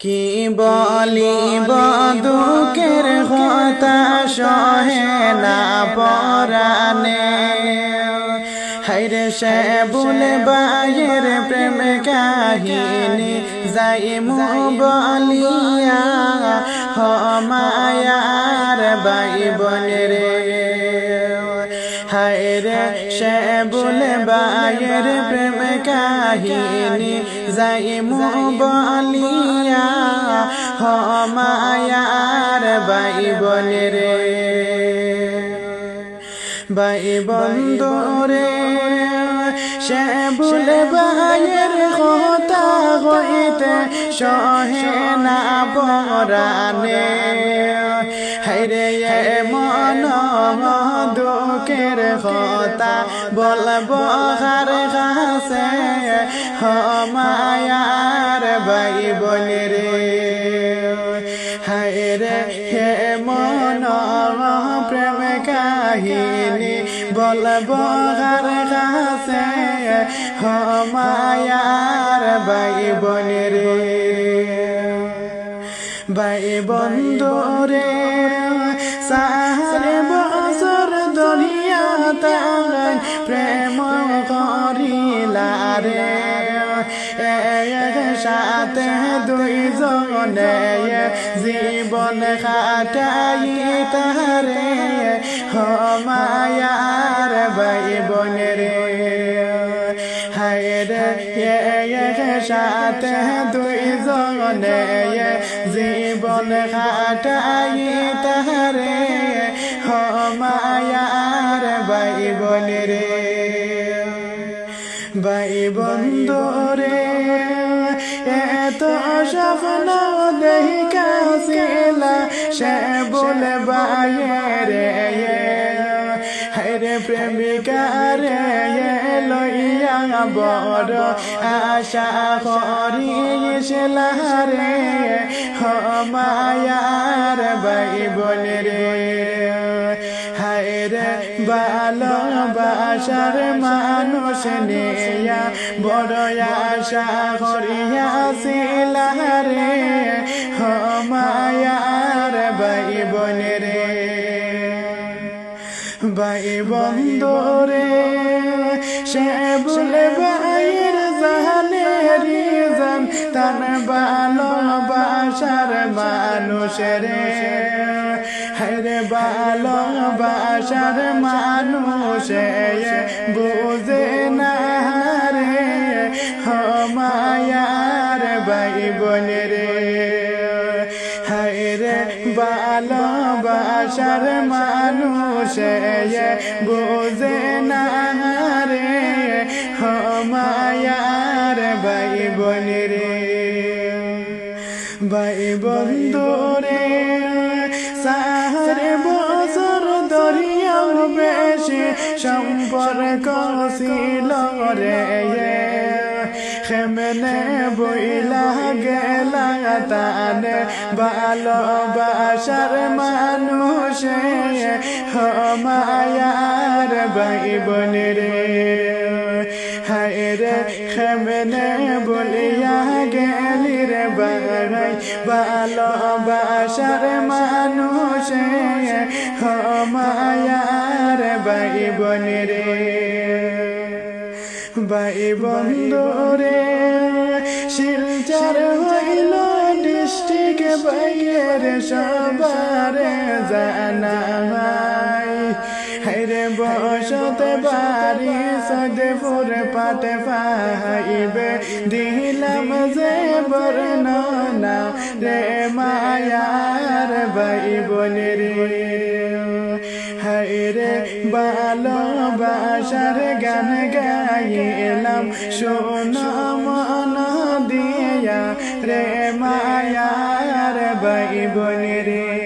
কি বলি বদুকের কথা সহে না পরানে হাইরে সে বলে বাইয়ের প্রেম কাহিনী যাই মু বলিয়া হমায়ার বাই বনের। হায়রে সে বলে বাইয়ের প্রেম কাহিনী যাই বলিয়া হমায়ার বাই বনের বাই বন্ধুরে সে বলে বাইয়ের কথা হইতে সহে না বরানে হাইরে মন কথা বলব হার কাছে হমায়ার বাই বলে রে হায়রে হে মন প্রেম কাহিনী বলব হার কাছে হমায়ার বাই বলে রে বাই বন্ধু রে সারে বছর দরিয়া তাই প্রেম করিলা রে। সাথে দুইজনে জীবন খাটাই তারে হমায়ার বাই বনে রে। সাথে দুইজনে জীবন খাটাই তারে হমায়ার বাই বনে রে বাই বন্ধু রে এত স্বপ্ন দেখিকাছিলা সে বলে বাইরে হরে প্রেমিকা রে লইয়া বড় আশা করিছিলা রে হমায়ার বাই বলে রে ভালোবাসার মানুষ নেয়া বড় আশা করিয়াছিলা রে। হমায়ার বাই বনে রে। বাই বন্ধু রে সে বলে বাইর জানে রিজান। তার ভালোবাসার রে। হরে ভালোবাসার মানুষ বুঝে না রে হমায়ার বাই বনে রে হায়রে ভালোবাসার মানুষ বুঝে না রে হমায়ার বাই বনে রে বাই বন্ধু সম্পর্ক ছিল রে। খেমনে বইলা গেলা তানে। ভালোবাসার মানুষে হমায়ার বাই বনে রে। হায়রে খেমনে বলিয়া গেলি রে বাই ভালোবাসার মানুষ হমায়ার বাই বনে রে বাই বন্ধু রে শিলচার হইল ডিস্ট্রিক্ট বাইয়ের সবার জানা সদেপুর পাটে পাইবে, দিলাম যে বর্ণনা রে মায়ার বাই বনে রে হায়রে ভালোবাসার গান গাইলাম, শোন মন দিয়া রে মায়ার বাই বনে রে